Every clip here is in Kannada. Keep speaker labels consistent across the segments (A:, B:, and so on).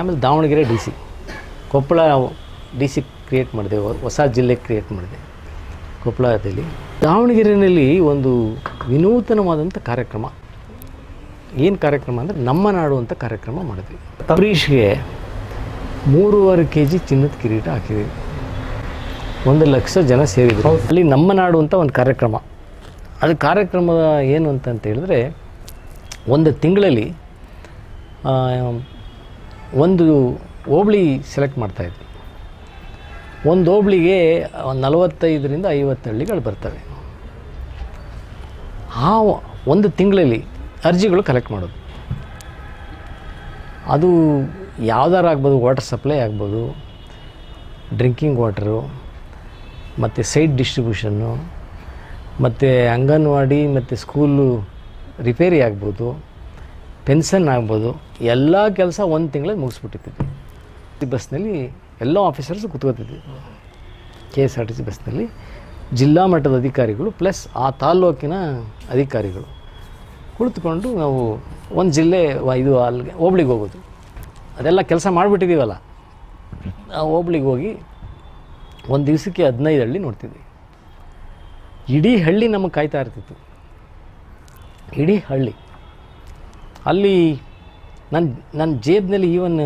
A: ಆಮೇಲೆ Davanagere D C. Koppal D C create ಮಾಡಿದೆ, ಹೊಸ ಜಿಲ್ಲೆ ಕ್ರಿಯೇಟ್ ಮಾಡಿದೆ ಕೊಪ್ಪಳದಲ್ಲಿ. ದಾವಣಗೆರೆಯಲ್ಲಿ ಒಂದು ವಿನೂತನವಾದಂಥ ಕಾರ್ಯಕ್ರಮ. ಏನು ಕಾರ್ಯಕ್ರಮ ಅಂದರೆ ನಮ್ಮ ನಾಡು ಅಂತ ಕಾರ್ಯಕ್ರಮ ಮಾಡಿದ್ವಿ. ಅಂಬರೀಷ್ಗೆ ಮೂರುವರೆ ಕೆ ಜಿ ಚಿನ್ನದ ಕಿರೀಟ ಹಾಕಿದ್ವಿ. ಒಂದು ಲಕ್ಷ ಜನ ಸೇರಿದ್ರು. ಅಲ್ಲಿ ನಮ್ಮ ನಾಡು ಅಂತ ಒಂದು ಕಾರ್ಯಕ್ರಮ. ಅದು ಕಾರ್ಯಕ್ರಮದ ಏನು ಅಂತಂತ ಹೇಳಿದ್ರೆ, ಒಂದು ತಿಂಗಳಲ್ಲಿ ಒಂದು ಹೋಬಳಿ ಸೆಲೆಕ್ಟ್ ಮಾಡ್ತಾಯಿದ್ವಿ ಒಂದು ಹೋಬಳಿಗೆ ನಲವತ್ತೈದರಿಂದ ಐವತ್ತು ಹಳ್ಳಿಗಳು ಬರ್ತವೆ. ಆ ಒಂದು ತಿಂಗಳಲ್ಲಿ ಅರ್ಜಿಗಳು ಕಲೆಕ್ಟ್ ಮಾಡೋದು. ಅದು ಯಾವ್ದಾರು ಆಗ್ಬೋದು ವಾಟರ್ ಸಪ್ಲೈ ಆಗ್ಬೋದು ಡ್ರಿಂಕಿಂಗ್ ವಾಟರು ಮತ್ತು ಸೈಡ್ ಡಿಸ್ಟ್ರಿಬ್ಯೂಷನ್ನು ಮತ್ತು ಅಂಗನವಾಡಿ, ಮತ್ತು ಸ್ಕೂಲು ರಿಪೇರಿ ಆಗ್ಬೋದು. ಪೆನ್ಷನ್ ಆಗ್ಬೋದು, ಎಲ್ಲ ಕೆಲಸ ಒಂದು ತಿಂಗಳಲ್ಲಿ ಮುಗಿಸ್ಬಿಟ್ಟಿದ್ವಿ. ಈ ಬಸ್ನಲ್ಲಿ ಎಲ್ಲ officers ಕುತ್ಕೋತಿದ್ವಿ. K S R T C ಬಸ್ನಲ್ಲಿ ಜಿಲ್ಲಾ ಮಟ್ಟದ ಅಧಿಕಾರಿಗಳು ಪ್ಲಸ್ ಆ ತಾಲ್ಲೂಕಿನ ಅಧಿಕಾರಿಗಳು ಕುಳಿತುಕೊಂಡು ನಾವು ಒಂದು ಜಿಲ್ಲೆ ಇದು ಅಲ್ಲಿಗೆ ಹೋಬ್ಳಿಗೆ ಹೋಗೋದು. ಅದೆಲ್ಲ ಕೆಲಸ ಮಾಡಿಬಿಟ್ಟಿದ್ದೀವಲ್ಲ ಆ ಹೋಬ್ಳಿಗೆ ಹೋಗಿ ಒಂದು ದಿವಸಕ್ಕೆ ಹದಿನೈದು ಹಳ್ಳಿ ನೋಡ್ತಿದ್ವಿ. ಇಡೀ ಹಳ್ಳಿ ನಮಗೆ ಕಾಯ್ತಾ ಇರ್ತಿತ್ತು. ಇಡೀ ಹಳ್ಳಿ ಅಲ್ಲಿ ನನ್ನ ನನ್ನ ಜೇಬ್ನಲ್ಲಿ ಈವನ್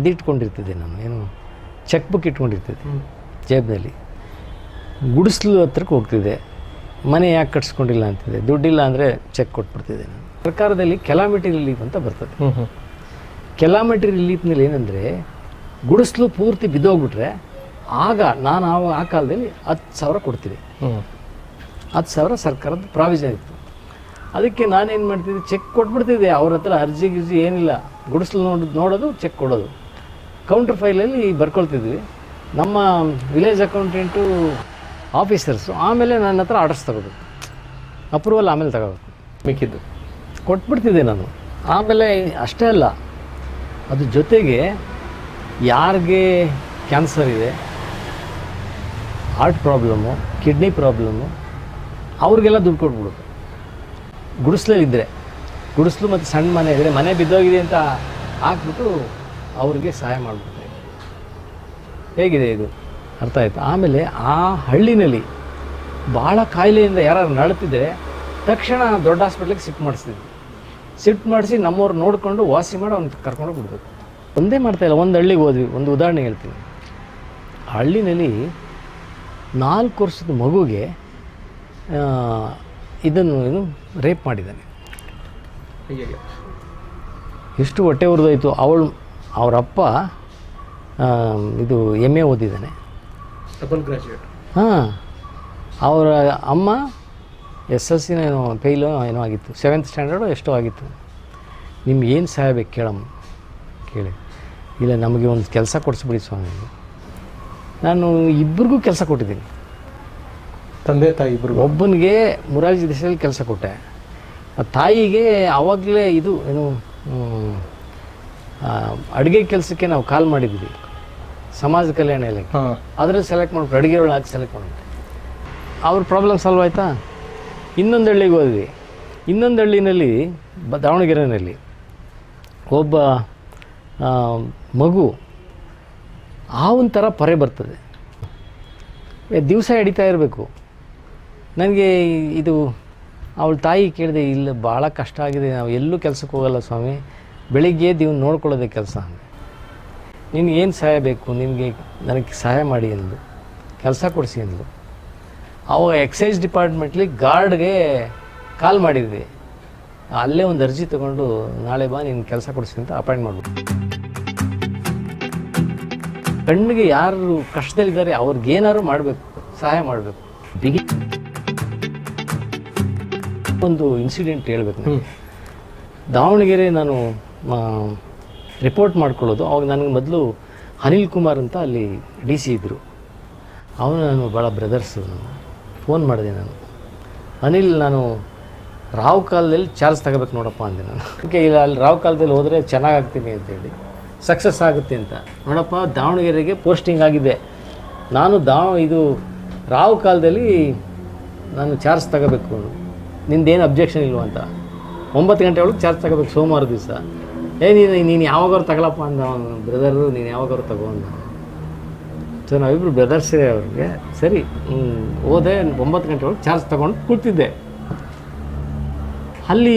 A: ಇದಿಟ್ಕೊಂಡಿರ್ತಿದ್ದೆ ನಾನು ಏನು ಚೆಕ್ ಬುಕ್ ಇಟ್ಕೊಂಡಿರ್ತಿದ್ದೆ ಜೇಬ್ನಲ್ಲಿ. ಗುಡಿಸ್ಲು ಹತ್ರಕ್ಕೆ ಹೋಗ್ತಿದ್ದೆ. ಮನೆ ಯಾಕೆ ಕಟ್ಸ್ಕೊಂಡಿಲ್ಲ ಅಂತಿದ್ದೆ. ದುಡ್ಡಿಲ್ಲ ಅಂದರೆ ಚೆಕ್ ಕೊಟ್ಬಿಡ್ತಿದ್ದೆ ನಾನು. ಸರ್ಕಾರದಲ್ಲಿ ಕೆಲಾಮಿಟಿ ರಿಲೀಫ್ ಅಂತ ಬರ್ತದೆ. ಕೆಲಾಮಿಟಿ ರಿಲೀಫ್ನಲ್ಲಿ ಏನಂದರೆ ಗುಡಿಸ್ಲು ಪೂರ್ತಿ ಬಿದ್ದೋಗ್ಬಿಟ್ರೆ ಆಗ ನಾನು ಆ ಆ ಕಾಲದಲ್ಲಿ ಹತ್ತು ಸಾವಿರ ಕೊಡ್ತೀವಿ ಹತ್ತು ಸಾವಿರ ಸರ್ಕಾರದ ಪ್ರಾವಿಷನ್ ಇತ್ತು. ಅದಕ್ಕೆ ನಾನೇನು ಮಾಡ್ತಿದ್ದೆ? ಚೆಕ್ ಕೊಟ್ಬಿಡ್ತಿದ್ದೆ. ಅವ್ರ ಹತ್ರ ಅರ್ಜಿ ಗಿರ್ಜಿ ಏನಿಲ್ಲ. ಗುಡಿಸ್ಲು ನೋಡಿ ನೋಡೋದು ಚೆಕ್ ಕೊಡೋದು. ಕೌಂಟರ್ ಫೈಲಲ್ಲಿ ಬರ್ಕೊಳ್ತಿದ್ವಿ. ನಮ್ಮ ವಿಲೇಜ್ ಅಕೌಂಟೆಂಟು ಆಫೀಸರ್ಸು ಆಮೇಲೆ ನನ್ನ ಹತ್ರ ಆರ್ಡರ್ಸ್ ತಗೋಬೇಕು ಅಪ್ರೂವಲ್ ಆಮೇಲೆ ತಗೋಬೇಕು.
B: ಮಿಕ್ಕಿದ್ದು.
A: ಕೊಟ್ಬಿಡ್ತಿದ್ದೆ ನಾನು. ಆಮೇಲೆ ಅಷ್ಟೇ ಅಲ್ಲ ಅದ್ರ ಜೊತೆಗೆ ಯಾರಿಗೆ ಕ್ಯಾನ್ಸರ್ ಇದೆ ಹಾರ್ಟ್ ಪ್ರಾಬ್ಲಮ್ಮು ಕಿಡ್ನಿ ಪ್ರಾಬ್ಲಮ್ಮು ಅವ್ರಿಗೆಲ್ಲ ದುಡ್ಡು ಕೊಟ್ಬಿಡೋದು ಗುಡಿಸ್ಲಲ್ಲಿದ್ದರೆ ಗುಡಿಸ್ಲು ಮತ್ತು ಸಣ್ಣ ಮನೆ ಇದ್ದರೆ ಮನೆ ಬಿದ್ದೋಗಿದೆ ಅಂತ ಹಾಕ್ಬಿಟ್ಟು ಅವ್ರಿಗೆ ಸಹಾಯ ಮಾಡಿಬಿಡ್ತಾರೆ. ಹೇಗಿದೆ ಇದು? ಅರ್ಥ ಆಯಿತು? ಆಮೇಲೆ ಆ ಹಳ್ಳಿನಲ್ಲಿ ಭಾಳ ಕಾಯಿಲೆಯಿಂದ ಯಾರು ನಡ್ತಿದ್ರೆ ತಕ್ಷಣ ದೊಡ್ಡ ಹಾಸ್ಪಿಟ್ಲಿಗೆ ಸಿಫ್ಟ್ ಮಾಡಿಸ್ತಿದ್ವಿ ಸಿಫ್ಟ್ ಮಾಡಿಸಿ ನಮ್ಮವ್ರು ನೋಡಿಕೊಂಡು ವಾಸಿ ಮಾಡಿ ಅವ್ನು ಕರ್ಕೊಂಡು ಬಿಡ್ಬೇಕು ಒಂದೇ ಮಾಡ್ತಾಯಿಲ್ಲ ಒಂದು ಹಳ್ಳಿಗೆ ಹೋದ್ವಿ. ಒಂದು ಉದಾಹರಣೆ ಹೇಳ್ತೀನಿ. ಹಳ್ಳಿನಲ್ಲಿ ನಾಲ್ಕು ವರ್ಷದ ಮಗುಗೆ ಇದನ್ನು ಏನು ರೇಪ್ ಮಾಡಿದ್ದಾನೆ. ಎಷ್ಟು ಹೊಟ್ಟೆ ಹುರಿದೋಯ್ತು ಅವಳು ಅವರಪ್ಪ ಇದು ಎಂ ಎ ಓದಿದ್ದಾನೆ.
B: ಡಬಲ್ ಗ್ರಾಜುಯೇಟ್
A: ಹಾಂ. ಅವರ ಅಮ್ಮ ಎಸ್ ಎಸ್ ಸಿನ ಏನೋ ಫೇಲು ಏನೋ ಆಗಿತ್ತು. ಸೆವೆಂತ್ ಸ್ಟ್ಯಾಂಡರ್ಡು ಎಷ್ಟೋ ಆಗಿತ್ತು. ನಿಮ್ಗೆ ಏನು ಸಹಾಯ ಬೇಕು ಕೇಳಮ್ಮ. ಕೇಳಿ. ಇಲ್ಲ ನಮಗೆ ಒಂದು ಕೆಲಸ ಕೊಡಿಸ್ಬಿಡಿ ಸ್ವಾಮಿ ನಾನು ಇಬ್ಬರಿಗೂ ಕೆಲಸ ಕೊಟ್ಟಿದ್ದೀನಿ.
B: ತಂದೆ ತಾಯಿ ಇಬ್ಬರು
A: ಒಬ್ಬನಿಗೆ ಮುರಾರ್ಜಿ ದೇಶದಲ್ಲಿ ಕೆಲಸ ಕೊಟ್ಟೆ. ಆ ತಾಯಿಗೆ ಆವಾಗಲೇ ಇದು ಏನು ಅಡುಗೆ ಕೆಲಸಕ್ಕೆ ನಾವು ಕಾಲ್ ಮಾಡಿದ್ವಿ. ಸಮಾಜ ಕಲ್ಯಾಣ ಇಲಾಖೆ. ಅದರಲ್ಲಿ ಸೆಲೆಕ್ಟ್ ಮಾಡ್ಬಿಟ್ಟು ಅಡುಗೆ ಒಳಗೆ ಹಾಕಿ ಸೆಲೆಕ್ಟ್ ಮಾಡ್ಬಿಟ್ಟು ಅವ್ರ ಪ್ರಾಬ್ಲಮ್ ಸಾಲ್ವ್ ಆಯ್ತಾ? ಇನ್ನೊಂದು ಹಳ್ಳಿಗೆ ಹೋದ್ವಿ. ಇನ್ನೊಂದು ಹಳ್ಳಿನಲ್ಲಿ ಬ ದಾವಣಗೆರೆಯಲ್ಲಿ ಒಬ್ಬ ಮಗು ಆ ಒಂಥರ ಪೊರೆ ಬರ್ತದೆ. ದಿವಸ ಹಿಡಿತಾ ಇರಬೇಕು. ನನಗೆ ಇದು ಅವಳ ತಾಯಿ ಕೇಳಿದೆ, ಇಲ್ಲ, ಭಾಳ ಕಷ್ಟ ಆಗಿದೆ, ನಾವು ಎಲ್ಲೂ ಕೆಲಸಕ್ಕೆ ಹೋಗಲ್ಲ ಸ್ವಾಮಿ. ಬೆಳಿಗ್ಗೆ ನೀವು ನೋಡ್ಕೊಳ್ಳೋದೇ ಕೆಲಸ. ನಿನಗೆ ಏನು ಸಹಾಯ ಬೇಕು? ನಿಮಗೆ ನನಗೆ ಸಹಾಯ ಮಾಡಿ ಅಂದ್ಲು. ಕೆಲಸ ಕೊಡಿಸಿ ಅಂದ್ಲು. ಅವಾಗ ಎಕ್ಸೈಸ್ ಡಿಪಾರ್ಟ್ಮೆಂಟ್ಲಿ ಗಾರ್ಡ್ಗೆ ಕಾಲ್ ಮಾಡಿದ್ವಿ. ಅಲ್ಲೇ ಒಂದು ಅರ್ಜಿ ತೊಗೊಂಡು, ನಾಳೆ ಬಾ ನಿನ್ನ ಕೆಲಸ ಕೊಡಿಸಿ ಅಂತ ಅಪಾಯಿಂಟ್ ಮಾಡ್ಬಿಟ್ಟು ಕಣ್ಣಿಗೆ ಯಾರು ಕಷ್ಟದಲ್ಲಿದ್ದಾರೆ ಅವ್ರಿಗೇನಾದ್ರು ಮಾಡಬೇಕು, ಸಹಾಯ ಮಾಡಬೇಕು. ಬಿಗಿ ಒಂದು ಇನ್ಸಿಡೆಂಟ್ ಹೇಳ್ಬೇಕು ನನಗೆ ದಾವಣಗೆರೆ ನಾನು ರಿಪೋರ್ಟ್ ಮಾಡ್ಕೊಳ್ಳೋದು. ಅವಾಗ ನನಗೆ ಮೊದಲು ಅನಿಲ್ ಕುಮಾರ್ ಅಂತ ಅಲ್ಲಿ ಡಿ ಸಿ ಇದ್ದರು ಅವನು ನಾನು ಭಾಳ ಬ್ರದರ್ಸು ಫೋನ್ ಮಾಡಿದೆ ನಾನು. ಅನಿಲ್ ನಾನು ರಾವ್ ಕಾಲದಲ್ಲಿ ಚಾರ್ಜ್ ತಗೋಬೇಕು ನೋಡಪ್ಪ ಅಂದೆ ನಾನು. ಅದಕ್ಕೆ ಇಲ್ಲ ಅಲ್ಲಿ ರಾವ್ ಕಾಲದಲ್ಲಿ ಹೋದರೆ ಚೆನ್ನಾಗಾಗ್ತೀನಿ ಅಂತೇಳಿ. ಸಕ್ಸಸ್ ಆಗುತ್ತೆ ಅಂತ. ನೋಡಪ್ಪ ದಾವಣಗೆರೆಗೆ ಪೋಸ್ಟಿಂಗ್ ಆಗಿದೆ. ನಾನು ದಾವ ಇದು ರಾವ್ ಕಾಲದಲ್ಲಿ ನಾನು ಚಾರ್ಜ್ ತಗೋಬೇಕು. ನಿಂದೇನು ಅಬ್ಜೆಕ್ಷನ್ ಇಲ್ವ ಅಂತ. ಒಂಬತ್ತು ಗಂಟೆ ಒಳಗೆ ಚಾರ್ಜ್ ತಗೋಬೇಕು ಸೋಮವಾರ ದಿವಸ. ಏ, ನೀನು ನೀನು ಯಾವಾಗಾರು ತಗೊಳಪ್ಪ ಅಂದ ಅವನು. ಬ್ರದರು ನೀನು ಯಾವಾಗಾರು ತಗೋ ಅಂದ ಸೊ ನಾವಿಬ್ಬರು ಬ್ರದರ್ಸೇ ಅವ್ರಿಗೆ, ಸರಿ ಹೋದೆ, ಒಂಬತ್ತು ಗಂಟೆ ಒಳಗೆ ಚಾರ್ಜ್ ತಗೊಂಡು ಕೂತಿದ್ದೆ. ಅಲ್ಲಿ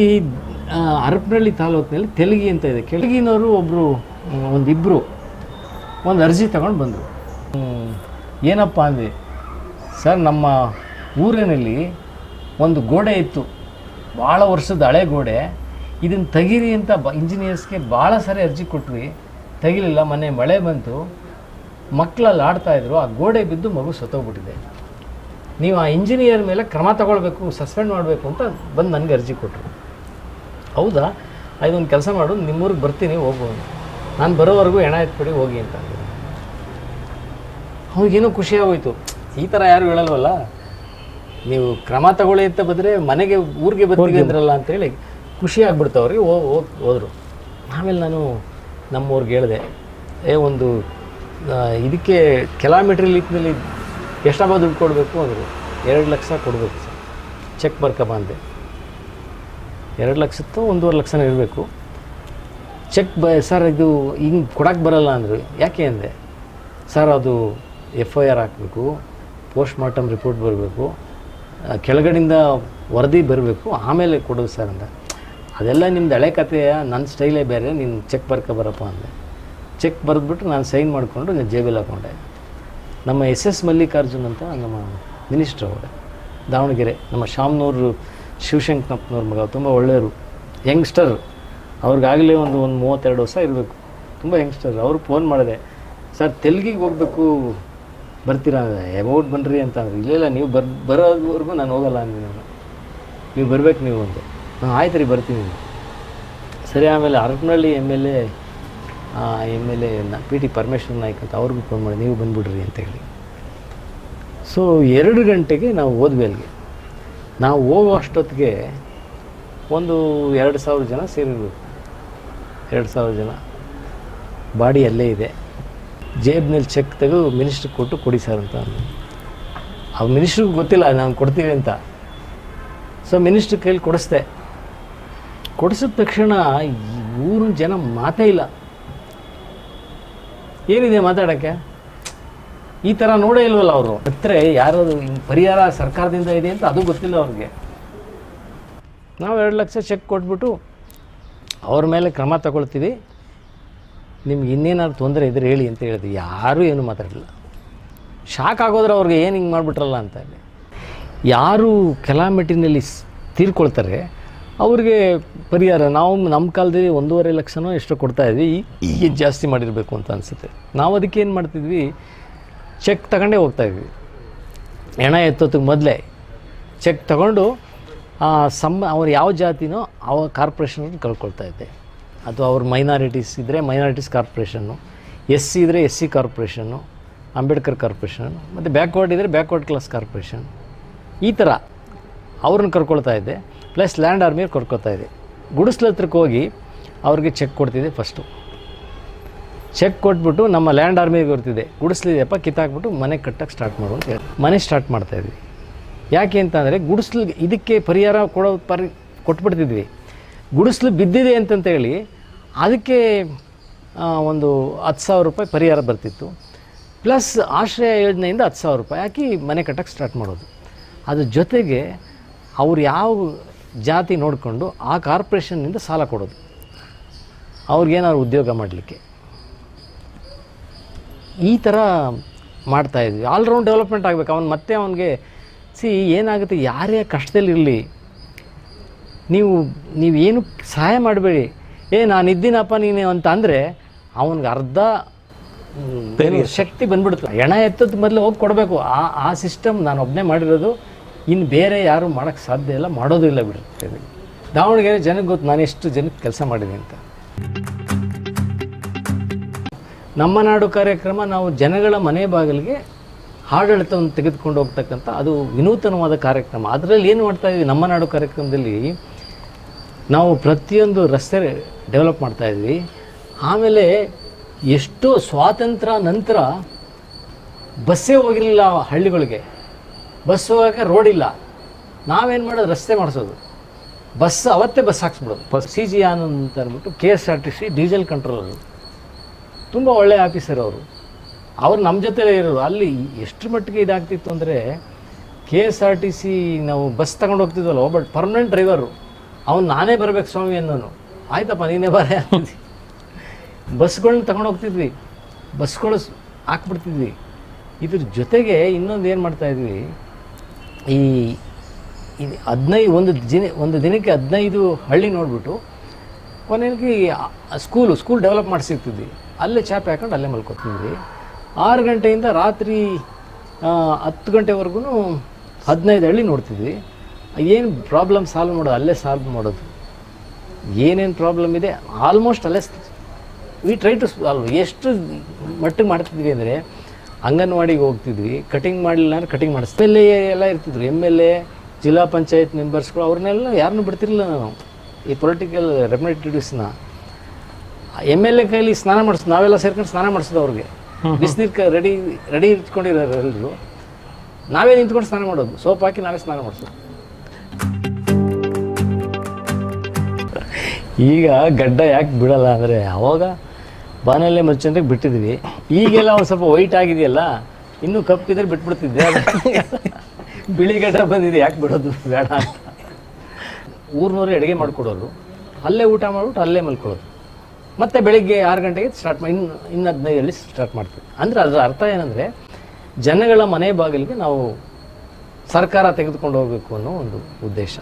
A: ಹರಪನಹಳ್ಳಿ ತಾಲೂಕಿನಲ್ಲಿ ತೆಲಗಿ ಅಂತ ಇದೆ. ಕೆಳಗಿನವರು ಒಬ್ಬರು ಒಂದಿಬ್ಬರು ಒಂದು ಅರ್ಜಿ ತಗೊಂಡು ಬಂದರು. ಏನಪ್ಪ ಅಂದೆ, ಸರ್, ನಮ್ಮ ಊರಿನಲ್ಲಿ ಒಂದು ಗೋಡೆ ಇತ್ತು. ಭಾಳ ವರ್ಷದ ಹಳೆ ಗೋಡೆ. ಇದನ್ನು ತೆಗೀರಿ ಅಂತ ಬ ಇಂಜಿನಿಯರ್ಸ್ಗೆ ಭಾಳ ಸರಿ ಅರ್ಜಿ ಕೊಟ್ವಿ. ತೆಗಿಲಿಲ್ಲ ಮನೆ ಮಳೆ ಬಂತು. ಮಕ್ಕಳಲ್ಲಿ ಆಡ್ತಾಯಿದ್ರು ಆ ಗೋಡೆ ಬಿದ್ದು ಮಗು ಸತ್ತೋಗ್ಬಿಟ್ಟಿದೆ. ನೀವು ಆ ಇಂಜಿನಿಯರ್ ಮೇಲೆ ಕ್ರಮ ತಗೊಳ್ಬೇಕು ಸಸ್ಪೆಂಡ್ ಮಾಡಬೇಕು ಅಂತ ಬಂದು ನನಗೆ ಅರ್ಜಿ ಕೊಟ್ಟರು ಹೌದಾ? ಅದೊಂದು ಕೆಲಸ ಮಾಡು, ನಿಮ್ಮೂರಿಗೆ ಬರ್ತೀನಿ ಹೋಗ್ಬೋದು ನಾನು ಬರೋವರೆಗೂ ಹೆಣ ಎತ್ಬಿಡಿ, ಹೋಗಿ ಅಂತ ಅವ್ರಿಗೇನೋ ಖುಷಿಯಾಗೋಯ್ತು ಈ ಥರ ಯಾರು ಹೇಳಲ್ವಲ್ಲ? ನೀವು ಕ್ರಮ ತಗೊಳ್ಳಿ ಅಂತ ಬಂದರೆ ಮನೆಗೆ ಊರಿಗೆ ಬರ್ತೀವಿ ಅಂದ್ರಲ್ಲ ಅಂತೇಳಿ ಖುಷಿ ಆಗ್ಬಿಡ್ತು ಅವ್ರಿಗೆ ಓ ಹೋದರು. ಆಮೇಲೆ ನಾನು ನಮ್ಮವ್ರಿಗೆ ಹೇಳಿದೆ ಏ ಒಂದು ಇದಕ್ಕೆ ಇದಕ್ಕೆ ಕಿಲೋಮೀಟ್ರ್ ಲೀಕ್ನಲ್ಲಿ ಎಷ್ಟಪ್ಪ ದುಡ್ಡು ಕೊಡಬೇಕು? ಅಂದರು ಎರಡು ಲಕ್ಷ ಕೊಡಬೇಕು ಸರ್ ಚೆಕ್ ಬರ್ಕಬ ಅಂದೆ. ಎರಡು ಲಕ್ಷದ್ದು ಒಂದೂವರೆ ಲಕ್ಷನ ಇರಬೇಕು. ಚೆಕ್ ಬ ಸರ್ ಇದು ಹಿಂಗೆ ಕೊಡೋಕ್ಕೆ ಬರಲ್ಲ ಅಂದರು. ಯಾಕೆ ಅಂದೆ ಸರ್ ಅದು ಎಫ್ ಐ ಆರ್ ಹಾಕಬೇಕು ಪೋಸ್ಟ್ ಮಾರ್ಟಮ್ ರಿಪೋರ್ಟ್ ಬರಬೇಕು ಕೆಳಗಡೆಯಿಂದ ವರದಿ ಬರಬೇಕು, ಆಮೇಲೆ ಕೊಡೋದು ಸರ್ ಅಂದ ಅದೆಲ್ಲ ನಿಮ್ದು ಹಳೆ ಕಥೆಯ, ನನ್ನ ಸ್ಟೈಲೇ ಬೇರೆ, ನೀನು ಚೆಕ್ ಬರ್ಕೊ ಬರಪ್ಪ ಅಂದೆ. ಚೆಕ್ ಬರೆದ್ಬಿಟ್ಟು ನಾನು ಸೈನ್ ಮಾಡಿಕೊಂಡು ನಾನು ಜೇಬಲ್ಲಿ ಹಾಕೊಂಡೆ. ನಮ್ಮ ಎಸ್ ಎಸ್ ಮಲ್ಲಿಕಾರ್ಜುನ್ ಅಂತ ನಮ್ಮ ಮಿನಿಸ್ಟ್ರ್ ಅವರು, ದಾವಣಗೆರೆ, ನಮ್ಮ ಶಾಮ್ನೂರು ಶಿವಶಂಕರಪ್ಪನವ್ರ ಮಗ, ತುಂಬ ಒಳ್ಳೆಯವರು, ಯಂಗ್ಸ್ಟರ್. ಅವ್ರಿಗಾಗಲೇ ಒಂದು ಒಂದು ಮೂವತ್ತೆರಡು ವರ್ಷ ಇರಬೇಕು. ತುಂಬ ಯಂಗ್ಸ್ಟರ್, ಅವರು ಫೋನ್ ಮಾಡಿದೆ, ಸರ್, ತೆಲುಗಿಗೆ ಹೋಗಬೇಕು ಬರ್ತೀರಾ? ಅಮೌಂಟ್ ಬನ್ನಿರಿ ಅಂತ ಇಲ್ಲ ಇಲ್ಲ, ನೀವು ಬರ್, ಬರೋವರೆಗೂ ನಾನು ಹೋಗಲ್ಲ ಅಂದೆ ನಾನು. ನೀವು ಬರಬೇಕು ನೀವು ಅಂತ. ಹಾಂ, ಆಯ್ತು ರೀ, ಬರ್ತೀನಿ ಸರಿ, ಆಮೇಲೆ Arapanahalli M L A M L A P T Parameshwar Naik ಅಂತ ಅವ್ರಿಗೂ ಫೋನ್ ಮಾಡಿ, ನೀವು ಬಂದುಬಿಡ್ರಿ ಅಂತ ಹೇಳಿ. ಸೊ ಎರಡು ಗಂಟೆಗೆ ನಾವು ಹೋದ್ವಿ ಅಲ್ಲಿಗೆ ನಾವು ಹೋಗೋ ಅಷ್ಟೊತ್ತಿಗೆ ಒಂದು ಎರಡು ಸಾವಿರ ಜನ ಸೇರಿರ್ಬೇಕು. ಎರಡು ಸಾವಿರ ಜನ. ಬಾಡಿ ಅಲ್ಲೇ ಇದೆ. ಜೇಬ್ನಲ್ಲಿ ಚೆಕ್ ತೆಗೆದು ಮಿನಿಸ್ಟ್ರಿಗೆ ಕೊಟ್ಟು ಕೊಡಿ ಸರ್ ಅಂತ. ಆ ಮಿನಿಸ್ಟ್ರಿಗೆ ಗೊತ್ತಿಲ್ಲ ನಾನು ಕೊಡ್ತೀವಿ ಅಂತ. ಸೊ ಮಿನಿಸ್ಟ್ರ್ ಕೈಲಿ ಕೊಡಿಸ್ದೆ. ಕೊಡಿಸಿದ ತಕ್ಷಣ ಊರ ಊರಿನ ಜನ ಮಾತೇ ಇಲ್ಲ. ಏನಿದೆ ಮಾತಾಡೋಕ್ಕೆ? ಈ ಥರ ನೋಡೇ ಇಲ್ವಲ್ಲ ಅವರು. ಹತ್ರ ಯಾರು ಹಿಂಗ್ ಪರಿಹಾರ ಸರ್ಕಾರದಿಂದ ಇದೆ ಅಂತ ಅದು ಗೊತ್ತಿಲ್ಲ ಅವ್ರಿಗೆ. ನಾವು ಎರಡು ಲಕ್ಷ ಚೆಕ್ ಕೊಟ್ಬಿಟ್ಟು ಅವ್ರ ಮೇಲೆ ಕ್ರಮ ತಗೊಳ್ತೀವಿ. ನಿಮ್ಗೆ ಇನ್ನೇನಾದ್ರು ತೊಂದರೆ ಇದ್ರೆ ಹೇಳಿ ಅಂತ ಹೇಳಿದ್ರು ಯಾರೂ ಏನು ಮಾತಾಡಲಿಲ್ಲ. ಶಾಕ್ ಆಗೋದ್ರೆ ಅವ್ರಿಗೆ ಏನು ಹಿಂಗೆ ಮಾಡಿಬಿಟ್ರಲ್ಲ ಅಂತ ಹೇಳಿ. ಯಾರು ಕೆಲಾಮಿಟಿನಲ್ಲಿ ತೀರ್ಕೊಳ್ತಾರೆ. ಅವ್ರಿಗೆ ಪರಿಹಾರ ನಾವು ನಮ್ಮ ಕಾಲದಲ್ಲಿ ಒಂದೂವರೆ ಲಕ್ಷನೋ ಎಷ್ಟೋ ಕೊಡ್ತಾ ಇದ್ವಿ. ಈ- ಈಗ ಜಾಸ್ತಿ ಮಾಡಿರಬೇಕು ಅಂತ ಅನಿಸುತ್ತೆ. ನಾವು ಅದಕ್ಕೆ ಏನು ಮಾಡ್ತಿದ್ವಿ? ಚೆಕ್ ತಗೊಂಡೇ ಹೋಗ್ತಾ ಇದ್ವಿ. ಹೆಣ ಎತ್ತೋದಕ್ಕೆ ಮೊದಲೇ ಚೆಕ್ ತಗೊಂಡು ಸಮ ಅವ್ರು ಯಾವ ಜಾತಿನೋ ಆ ಕಾರ್ಪೊರೇಷನ್ ಕಳ್ಕೊಳ್ತಾ ಇದ್ದೆ. ಅದು ಅವ್ರ ಮೈನಾರಿಟೀಸ್ ಇದ್ದರೆ ಮೈನಾರಿಟೀಸ್ ಕಾರ್ಪೊರೇಷನ್ನು ಎಸ್ ಸಿ ಇದ್ದರೆ S C corporation Ambedkar corporation ಮತ್ತು ಬ್ಯಾಕ್ವರ್ಡ್ ಇದ್ದರೆ ಬ್ಯಾಕ್ವರ್ಡ್ ಕ್ಲಾಸ್ ಕಾರ್ಪೊರೇಷನ್ ಈ ಥರ ಅವ್ರನ್ನ ಕರ್ಕೊಳ್ತಾ ಇದ್ದೆ ಪ್ಲಸ್ ಲ್ಯಾಂಡ್ ಆರ್ಮಿಯವ್ರು ಕರ್ಕೊಳ್ತಾ ಇದೆ. ಹತ್ರಕ್ಕೆ ಹೋಗಿ ಅವ್ರಿಗೆ ಚೆಕ್ ಕೊಡ್ತಿದ್ದೆ ಫಸ್ಟು ಚೆಕ್ ಕೊಟ್ಬಿಟ್ಟು ನಮ್ಮ ಲ್ಯಾಂಡ್ ಆರ್ಮಿಗೆ ಬರ್ತಿದೆ. ಗುಡಿಸ್ಲಿದೆಯಪ್ಪ, ಕಿತ್ತಾಕ್ಬಿಟ್ಟು ಮನೆ ಕಟ್ಟಕ್ಕೆ ಸ್ಟಾರ್ಟ್ ಮಾಡು ಅಂತ ಹೇಳಿ. ಮನೆ ಸ್ಟಾರ್ಟ್ ಮಾಡ್ತಾಯಿದ್ವಿ ಯಾಕೆ ಅಂತಂದರೆ ಗುಡಿಸ್ಲು ಇದಕ್ಕೆ ಪರಿಹಾರ ಕೊಡೋ ಪರಿ ಕೊಟ್ಬಿಡ್ತಿದ್ವಿ. ಗುಡಿಸ್ಲು ಬಿದ್ದಿದೆ ಅಂತಂತ ಹೇಳಿ ಅದಕ್ಕೆ ಒಂದು ಹತ್ತು ಸಾವಿರ ರೂಪಾಯಿ ಪರಿಹಾರ ಬರ್ತಿತ್ತು. ಪ್ಲಸ್ ಆಶ್ರಯ ಯೋಜನೆಯಿಂದ ಹತ್ತು ಸಾವಿರ ರೂಪಾಯಿ ಹಾಕಿ ಮನೆ ಕಟ್ಟಕ್ಕೆ ಸ್ಟಾರ್ಟ್ ಮಾಡೋದು. ಅದ್ರ ಜೊತೆಗೆ ಅವ್ರು ಯಾವ ಜಾತಿ ನೋಡಿಕೊಂಡು ಆ ಕಾರ್ಪೊರೇಷನ್ನಿಂದ ಸಾಲ ಕೊಡೋದು. ಅವ್ರಿಗೇನಾದ್ರು ಉದ್ಯೋಗ ಮಾಡಲಿಕ್ಕೆ. ಈ ಥರ ಮಾಡ್ತಾಯಿದ್ವಿ ಆಲ್ರೌಂಡ್ ಡೆವಲಪ್ಮೆಂಟ್ ಆಗಬೇಕು. ಅವನು ಮತ್ತೆ ಅವನಿಗೆ, ಸಿ, ಏನಾಗುತ್ತೆ? ಯಾರೇ ಕಷ್ಟದಲ್ಲಿರಲಿ, ನೀವು, ನೀವೇನು ಸಹಾಯ ಮಾಡಬೇಡಿ. ಏ ನಾನು ಇದ್ದೀನಪ್ಪ ನೀನು ಅಂತ ಅಂದರೆ ಅವನಿಗೆ ಅರ್ಧ ಶಕ್ತಿ ಬಂದ್ಬಿಡುತ್ತೆ. ಹೆಣ ಎತ್ತದ ಮೊದಲು ಹೋಗಿ ಕೊಡಬೇಕು. ಆ ಆ ಸಿಸ್ಟಮ್ ನಾನು ಒಬ್ಬನೇ ಮಾಡಿರೋದು. ಇನ್ನು ಬೇರೆ ಯಾರು ಮಾಡೋಕ್ಕೆ ಸಾಧ್ಯ ಇಲ್ಲ ಮಾಡೋದು ಇಲ್ಲ ಬಿಡುತ್ತೆ ದಾವಣಗೆರೆ ಜನಕ್ಕೆ ಗೊತ್ತು ನಾನು ಎಷ್ಟು ಜನಕ್ಕೆ ಕೆಲಸ ಮಾಡಿದೆ ಅಂತ. ನಮ್ಮ ನಾಡು ಕಾರ್ಯಕ್ರಮ ನಾವು ಜನಗಳ ಮನೆ ಬಾಗಿಲಿಗೆ ಆಡಳಿತವನ್ನು ತೆಗೆದುಕೊಂಡು ಹೋಗ್ತಕ್ಕಂಥ ಅದು ವಿನೂತನವಾದ ಕಾರ್ಯಕ್ರಮ. ಅದರಲ್ಲಿ ಏನು ಮಾಡ್ತಾ ಇದ್ದೀವಿ ನಮ್ಮ ನಾಡು ಕಾರ್ಯಕ್ರಮದಲ್ಲಿ ನಾವು ಪ್ರತಿಯೊಂದು ರಸ್ತೆ ಡೆವಲಪ್ ಮಾಡ್ತಾ ಇದ್ವಿ. ಆಮೇಲೆ ಎಷ್ಟೋ ಸ್ವಾತಂತ್ರ್ಯ ನಂತರ ಬಸ್ಸೇ ಹೋಗಿರಲಿಲ್ಲ ಹಳ್ಳಿಗಳಿಗೆ. ಬಸ್ ಹೋಗೋಕ್ಕೆ ರೋಡ್ ಇಲ್ಲ. ನಾವೇನು ಮಾಡೋದು? ರಸ್ತೆ ಮಾಡಿಸೋದು. ಬಸ್ ಅವತ್ತೇ ಬಸ್ ಹಾಕ್ಸ್ಬಿಡೋದು. ಬಸ್. ಸಿ ಜಿ ಆನ್ ಅಂತ ಅಂದ್ಬಿಟ್ಟು K S R T C diesel controller ತುಂಬ ಒಳ್ಳೆಯ ಆಫೀಸರ್ ಅವರು. ಅವ್ರು ನಮ್ಮ ಜೊತೆ ಇರೋರು. ಅಲ್ಲಿ ಎಷ್ಟು ಮಟ್ಟಿಗೆ ಇದಾಗ್ತಿತ್ತು ಅಂದರೆ K S R T C ನಾವು ಬಸ್ ತಗೊಂಡು ಹೋಗ್ತಿದ್ವಲ್ಲ ಬಟ್ ಪರ್ಮನೆಂಟ್ ಡ್ರೈವರು ಅವ್ನು ನಾನೇ ಬರಬೇಕು ಸ್ವಾಮಿ ಅಂದನು ಆಯ್ತಪ್ಪ, ನೀನೇ ಬರ ಬಸ್ಗಳನ್ನ ತಗೊಂಡು ಹೋಗ್ತಿದ್ವಿ. ಬಸ್ಗಳು ಹಾಕ್ಬಿಡ್ತಿದ್ವಿ. ಇದ್ರ ಜೊತೆಗೆ ಇನ್ನೊಂದು ಏನು ಮಾಡ್ತಾಯಿದ್ವಿ ಈ ಇದು ಹದಿನೈದು ಒಂದು ದಿನ, ಒಂದು ದಿನಕ್ಕೆ ಹದಿನೈದು ಹಳ್ಳಿ ನೋಡಿಬಿಟ್ಟು ಕೊನೆಗೆ ಸ್ಕೂಲು, ಸ್ಕೂಲ್ ಡೆವಲಪ್ ಮಾಡಿಸಿರ್ತಿದ್ವಿ. ಅಲ್ಲೇ ಚಾಪೆ ಹಾಕೊಂಡು ಅಲ್ಲೇ ಮಲ್ಕೊತಿದ್ವಿ. ಆರು ಗಂಟೆಯಿಂದ ರಾತ್ರಿ ಹತ್ತು ಗಂಟೆವರೆಗೂ ಹದಿನೈದು ಹಳ್ಳಿ ನೋಡ್ತಿದ್ವಿ. ಏನು ಪ್ರಾಬ್ಲಮ್ ಸಾಲ್ವ್ ಮಾಡೋದು ಅಲ್ಲೇ ಸಾಲ್ವ್ ಮಾಡೋದು. ಏನೇನು ಪ್ರಾಬ್ಲಮ್ ಇದೆ ಆಲ್ಮೋಸ್ಟ್ ಅಲ್ಲೇ ವಿ ಟ್ರೈ ಟು ಸಾಲ್ವ್ ಎಷ್ಟು ಮಟ್ಟಿಗೆ ಮಾಡ್ತಿದ್ವಿ ಅಂದರೆ ಅಂಗನವಾಡಿಗೆ ಹೋಗ್ತಿದ್ವಿ ಕಟಿಂಗ್ ಮಾಡಲಿಲ್ಲ ಅಂದ್ರೆ ಕಟಿಂಗ್ ಮಾಡಿಸ್ತೀವಿ ಎಲ್ ಎ ಎಲ್ಲ ಇರ್ತಿದ್ರು ಎಂ ಎಲ್ ಎ ಜಿಲ್ಲಾ ಪಂಚಾಯತ್ ಮೆಂಬರ್ಸ್ಗಳು ಅವ್ರನ್ನೆಲ್ಲ ಯಾರನ್ನೂ ಬಿಡ್ತಿರಲಿಲ್ಲ ನಾವು. ಈ ಪೊಲಿಟಿಕಲ್ ರೆಪ್ರೆಸೆಂಟೇಟಿವ್ಸ್ನ ಎಂ ಎಲ್ ಎ ಕೈಲಿ ಸ್ನಾನ ಮಾಡಿಸ್ ನಾವೆಲ್ಲ ಸೇರ್ಕೊಂಡು ಸ್ನಾನ ಮಾಡಿಸೋದು ಅವ್ರಿಗೆ. ಬಿಸಿನೀರು ರೆಡಿ ರೆಡಿ ಇಟ್ಕೊಂಡಿರೋರು ಎಲ್ಲರೂ ನಾವೇ ನಿಂತ್ಕೊಂಡು ಸ್ನಾನ ಮಾಡೋದು ಸೋಪ್ ಹಾಕಿ ನಾವೇ ಸ್ನಾನ ಮಾಡಿಸೋದು. ಈಗ ಗಡ್ಡ ಯಾಕೆ ಬಿಡಲ್ಲ ಅಂದರೆ ಅವಾಗ ಬಾನಲ್ಲೇ ಮಚ್ಚಂದ್ರೆ ಬಿಟ್ಟಿದ್ವಿ. ಈಗೆಲ್ಲ ಒಂದು ಸ್ವಲ್ಪ ವೈಟ್ ಆಗಿದೆಯಲ್ಲ, ಇನ್ನೂ ಕಪ್ಪಿದ್ರೆ ಬಿಟ್ಬಿಡ್ತಿದ್ದೆ. ಬಿಳಿ ಗಡ್ಡ ಬಂದಿದೆ, ಯಾಕೆ ಬಿಡೋದು? ಬೇಡ ಅಂತ. ಊರಿನವ್ರು ಅಡುಗೆ ಮಾಡಿಕೊಡೋರು. ಅಲ್ಲೇ ಊಟ ಮಾಡಿಬಿಟ್ಟು ಅಲ್ಲೇ ಮಲ್ಕೊಳ್ಳೋದು. ಮತ್ತೆ ಬೆಳಿಗ್ಗೆ ಆರು ಗಂಟೆಗೆ ಸ್ಟಾರ್ಟ್ ಮಾಡಿ ಇನ್ನು ಇನ್ನು ಹದಿನೈದರಲ್ಲಿ ಸ್ಟಾರ್ಟ್ ಮಾಡ್ತೀವಿ. ಅಂದರೆ ಅದರ ಅರ್ಥ ಏನಂದರೆ, ಜನಗಳ ಮನೆ ಬಾಗಿಲಿಗೆ ನಾವು ಸರ್ಕಾರ ತೆಗೆದುಕೊಂಡು ಹೋಗಬೇಕು ಅನ್ನೋ ಒಂದು ಉದ್ದೇಶ.